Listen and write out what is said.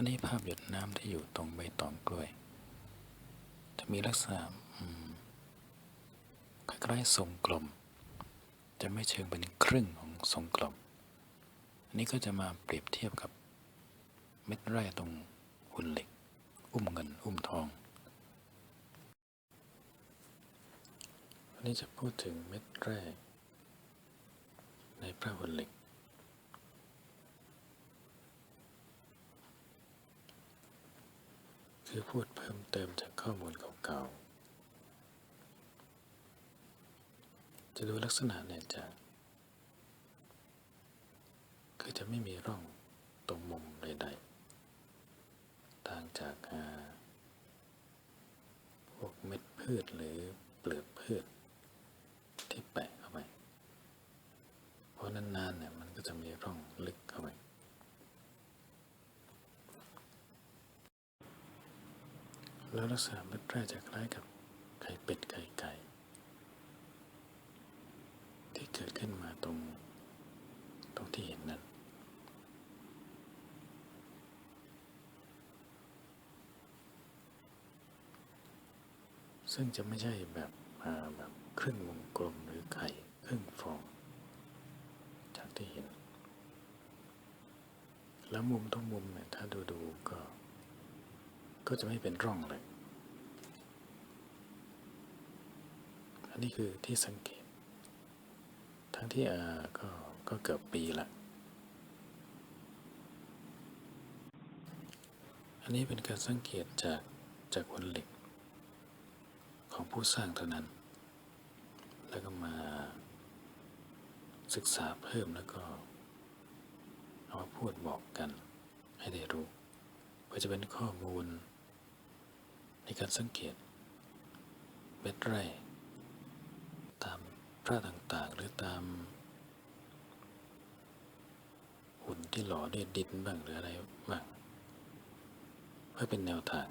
อันนี้ภาพหยดน้ำที่อยู่ตรงใบตองกล้วย จะมีลักษณะอืมคล้ายๆทรงกลม จะไม่เชิงเป็นครึ่งของทรงกลม อันนี้ก็จะมาเปรียบเทียบกับเม็ดแร่ตรงหุ่นเหล็ก อุ้มเงิน อุ้มทอง อันนี้จะพูดถึงเม็ดแร่ในพระหุ่นเหล็ก คือพูดเพิ่มเติมจากข้อมูลเก่าๆ จะดูลักษณะเนี่ยจะ คือจะไม่มีร่องตรงมุมใดๆ ต่างจากาพวกเม็ดพืชหรือเปลือกพืชที่แปะเข้าไป เพราะนานๆเนี่ยมันก็จะมีร่องลึกเข้าไป แล้วลักษณะเม็ดแร่จะคล้ายกับไข่เป็ดไข่ไก่ที่เกิดขึ้นมาตรงตรงที่เห็นนั้น ซึ่งจะไม่ใช่แบบอ่าแบบครึ่งวงกลมหรือไข่ครึ่งฟอง จากที่เห็น แล้วมุมทุกมุมเนี่ยถ้าดูดูก็ ก็จะไม่เป็นร่องเลย อันนี้คือที่สังเกต ทั้งที่อาก็ก็เกือบปีละ อันนี้เป็นการสังเกตจากจากคนเหล็ก ของผู้สร้างเท่านั้น แล้วก็มาศึกษาเพิ่มแล้วก็เอามาพูดบอกกันให้ได้รู้เพื่อจะเป็นข้อมูล ในการสังเกตเบ็ดไร่ ตามพระต่างๆ หรือตาม หุ่นที่หล่อด้วยดินบ้างหรืออะไรบ้างเพื่อเป็นแนวทาง